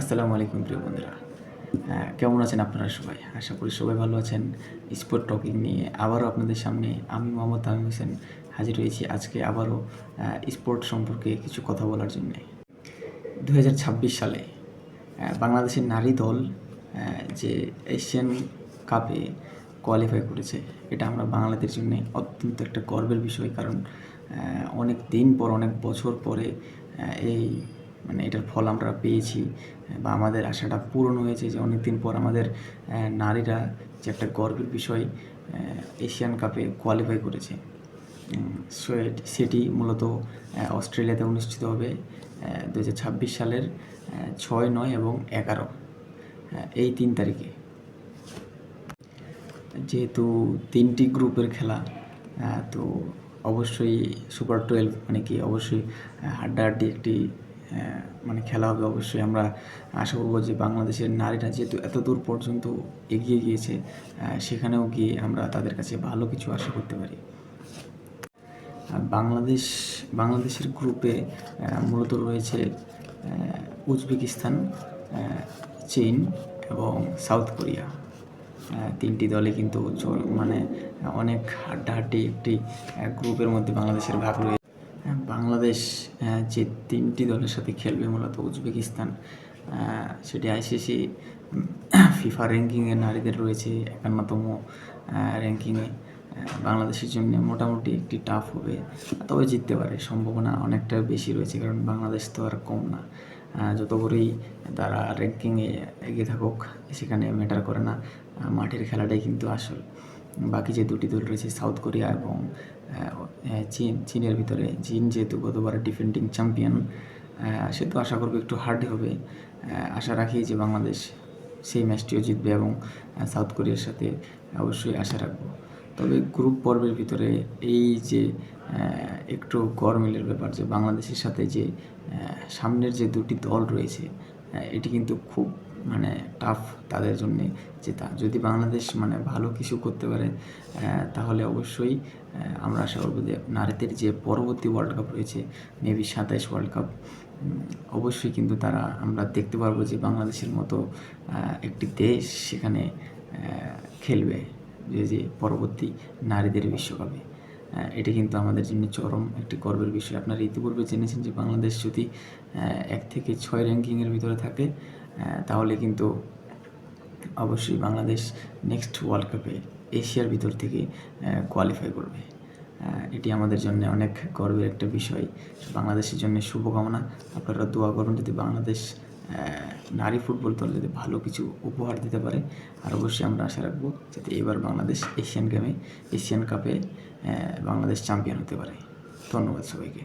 আসসালামু আলাইকুম প্রিয় বন্ধুরা। কেমন আছেন আপনারা সবাই? আশা করি সবাই ভালো আছেন। স্পোর্ট টকিং নিয়ে আবারও আপনাদের সামনে আমি মোহাম্মদ তামিম হোসেন হাজির হয়েছি আজকে আবারও স্পোর্ট সম্পর্কে কিছু কথা বলার জন্যে। দু হাজার ছাব্বিশ সালে বাংলাদেশের নারী দল যে এশিয়ান কাপে কোয়ালিফাই করেছে, এটা আমরা বাংলাদেশের জন্য অত্যন্ত একটা গর্বের বিষয় কারণ অনেক দিন পর, অনেক বছর পরে এই মানে এটার ফল আমরা পেয়েছি, বা আমাদের আশাটা পূরণ হয়েছে যে অনেক দিন পর আমাদের নারীরা যে একটা গর্বের বিষয় এশিয়ান কাপে কোয়ালিফাই করেছে। সেটি মূলত অস্ট্রেলিয়াতে অনুষ্ঠিত হবে দু হাজার ছাব্বিশ সালের ছয়, নয় এবং এগারো এই তিন তারিখে। যেহেতু তিনটি গ্রুপের খেলা তো অবশ্যই সুপার টুয়েলভ মানে কি অবশ্যই হাড্ডাহাড্ডি একটি মানে খেলা হবে অবশ্যই। আমরা আশা করব যে বাংলাদেশের নারীরা যেহেতু এত দূর পর্যন্ত এগিয়ে গিয়েছে সেখানেও গিয়ে আমরা তাদের কাছে ভালো কিছু আশা করতে পারি। বাংলাদেশ, বাংলাদেশের গ্রুপে মূলত রয়েছে উজবেকিস্তান চীন এবং সাউথ কোরিয়া। তিনটি দলে কিন্তু মানে অনেক হাড্ডাহাড্ডি একটি গ্রুপের মধ্যে বাংলাদেশের ভাগ রয়েছে বাংলাদেশ যে তিনটি দলের সাথে খেলবে মূলত উজবেকিস্তান সেটি আইসিসি ফিফা র্যাঙ্কিংয়ে নারীদের রয়েছে একান্নতম র্যাঙ্কিংয়ে বাংলাদেশের জন্য মোটামুটি একটি টাফ হবে, তবে জিততে পারে, সম্ভাবনা অনেকটা বেশি রয়েছে, কারণ বাংলাদেশ তো আর কম না যত করেই তারা র্যাঙ্কিংয়ে এগিয়ে থাকুক, সেখানে ম্যাটার করে না মাঠের খেলাটাই কিন্তু আসল, বাকি যে দুটি দল রয়েছে, সাউথ কোরিয়া এবং চীন, চীনের ভিতরে। চীন যেহেতু গতবার ডিফেন্ডিং চ্যাম্পিয়ন সে তো আশা করব একটু হার্ড হবে। আশা রাখি যে বাংলাদেশ সেই ম্যাচটিও জিতবে এবং সাউথ কোরিয়ার সাথে অবশ্যই আশা রাখব। তবে গ্রুপ পর্বের ভিতরে এই যে একটু গরমিলের ব্যাপার যে বাংলাদেশের সাথে যে সামনের যে দুটি দল রয়েছে এটি কিন্তু খুব মানে টাফ তাদের জন্য জেতা যদি বাংলাদেশ মানে ভালো কিছু করতে পারে তাহলে অবশ্যই আমরা আশা করব যে নারীদের যে পরবর্তী ওয়ার্ল্ড কাপ রয়েছে মেবি সাতাইশ ওয়ার্ল্ড কাপ অবশ্যই কিন্তু তারা, আমরা দেখতে পারব যে বাংলাদেশের মতো একটি দেশ সেখানে খেলবে যে যে পরবর্তী নারীদের বিশ্বকাপে। এটা কিন্তু আমাদের জন্য চরম একটি গর্বের বিষয়। আপনারা ইতিপূর্বে জেনেছেন যে বাংলাদেশ যদি এক থেকে ছয় র্যাঙ্কিংয়ের ভিতরে থাকে তাহলে কিন্তু অবশ্যই বাংলাদেশ নেক্সট ওয়ার্ল্ড কাপে এশিয়ার ভিতর থেকে কোয়ালিফাই করবে। এটি আমাদের জন্য অনেক গর্বের একটা বিষয়। বাংলাদেশের জন্য শুভকামনা। আপনারা দোয়া করুন যদি বাংলাদেশ নারী ফুটবল দল যদি ভালো কিছু উপহার দিতে পারে। আর অবশ্যই আমরা আশা রাখব যাতে এবার বাংলাদেশ এশিয়ান গেমে, এশিয়ান কাপে বাংলাদেশ চ্যাম্পিয়ন হতে পারে। ধন্যবাদ সবাইকে।